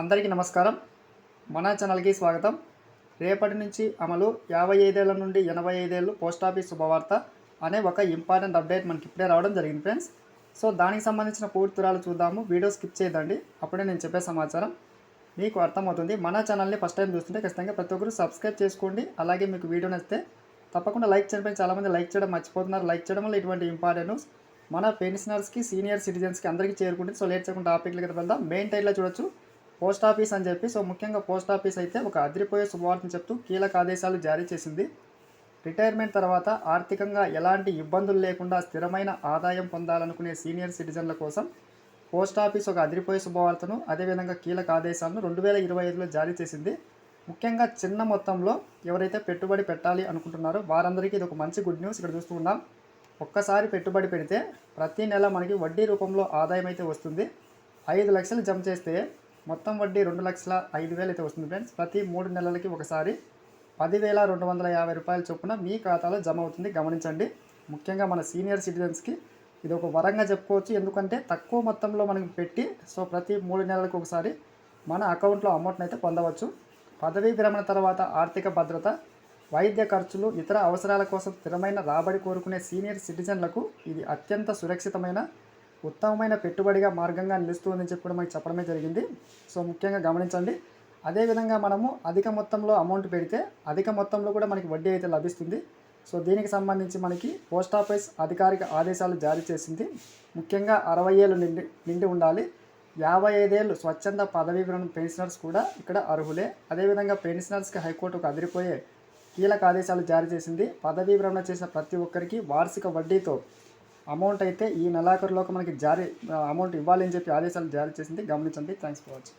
అందరికీ నమస్కారం. మన ఛానల్కి స్వాగతం. రేపటి నుంచి అమలు యాభై ఐదేళ్ళ నుండి ఎనభై ఐదేళ్ళు పోస్ట్ ఆఫీస్ శుభవార్త అనే ఒక ఇంపార్టెంట్ అప్డేట్ మనకి ఇప్పుడే రావడం జరిగింది ఫ్రెండ్స్. సో దానికి సంబంధించిన పూర్తిరాలు చూద్దాము. వీడియో స్కిప్ చేయదండి. అప్పుడే నేను చెప్పే సమాచారం. మీకు అర్థమవుతుంది. మన ఛానల్ని ఫస్ట్ టైం చూస్తుంటే ఖచ్చితంగా ప్రతి ఒక్కరు సబ్స్క్రైబ్ చేసుకోండి. అలాగే మీకు వీడియో నచ్చితే తప్పకుండా లైక్ చేయడం చాలామంది లైక్ చేయడం మర్చిపోతున్నారు. లైక్ చేయడం వల్ల ఇటువంటి ఇంపార్టెంట్ న్యూస్ మన పెన్షనర్స్కి సీనియర్ సిటిజన్స్కి అందరికీ చేరుకుంటుంది. సో లేట్ చేయకుండా టాపిక్లకి వెళ్దాం. మెయిన్ టైట్లో చూడొచ్చు. పోస్ట్ ఆఫీస్ అని చెప్పి సో ముఖ్యంగా పోస్ట్ ఆఫీస్ అయితే ఒక అదిరిపోయే శుభవార్తను చెప్తూ కీలక ఆదేశాలు జారీ చేసింది. రిటైర్మెంట్ తర్వాత ఆర్థికంగా ఎలాంటి ఇబ్బందులు లేకుండా స్థిరమైన ఆదాయం పొందాలనుకునే సీనియర్ సిటిజన్ల కోసం పోస్ట్ ఆఫీస్ ఒక అదిరిపోయే శుభవార్తను అదేవిధంగా కీలక ఆదేశాలను రెండు వేల ఇరవై ఐదులో జారీ చేసింది. ముఖ్యంగా చిన్న మొత్తంలో ఎవరైతే పెట్టుబడి పెట్టాలి అనుకుంటున్నారో వారందరికీ ఇది ఒక మంచి గుడ్ న్యూస్ ఇక్కడ చూస్తూ ఉన్నాం. ఒక్కసారి పెట్టుబడి పెడితే ప్రతి నెల మనకి వడ్డీ రూపంలో ఆదాయం అయితే వస్తుంది. ఐదు లక్షలు జమ చేస్తే మొత్తం వడ్డీ రెండు లక్షల ఐదు వేలు అయితే వస్తుంది ఫ్రెండ్స్. ప్రతి మూడు నెలలకి ఒకసారి పదివేల రెండు వందల యాభై రూపాయల చొప్పున మీ ఖాతాలో జమ అవుతుంది. గమనించండి. ముఖ్యంగా మన సీనియర్ సిటిజన్స్కి ఇది ఒక వరంగా చెప్పుకోవచ్చు. ఎందుకంటే తక్కువ మొత్తంలో మనకి పెట్టి సో ప్రతి మూడు నెలలకు ఒకసారి మన అకౌంట్లో అమౌంట్ని అయితే పొందవచ్చు. పదవీ విరమణ తర్వాత ఆర్థిక భద్రత వైద్య ఖర్చులు ఇతర అవసరాల కోసం స్థిరమైన రాబడి కోరుకునే సీనియర్ సిటిజన్లకు ఇది అత్యంత సురక్షితమైన ఉత్తమమైన పెట్టుబడిగా మార్గంగా నిలుస్తుందని చెప్పి కూడా మనకి చెప్పడమే జరిగింది. సో ముఖ్యంగా గమనించండి. అదేవిధంగా మనము అధిక మొత్తంలో అమౌంట్ పెడితే అధిక మొత్తంలో కూడా మనకి వడ్డీ అయితే లభిస్తుంది. సో దీనికి సంబంధించి మనకి పోస్ట్ ఆఫీస్ అధికారిక ఆదేశాలు జారీ చేసింది. ముఖ్యంగా అరవై ఏళ్ళు నిండి నిండి ఉండాలి. యాభై ఐదేళ్ళు స్వచ్ఛంద పదవీ విరమణ పెన్షనర్స్ కూడా ఇక్కడ అర్హులే. అదేవిధంగా పెన్షనర్స్కి హైకోర్టుకు అదిరిపోయే కీలక ఆదేశాలు జారీ చేసింది. పదవీ విరమణ చేసిన ప్రతి ఒక్కరికి వార్షిక వడ్డీతో అమౌంట్ అయితే ఈ నెలాఖరులోకి మనకి జారీ అమౌంట్ ఇవ్వాలని చెప్పి ఆదేశాలు జారీ చేసింది. గమనించండి. Thanks for watching.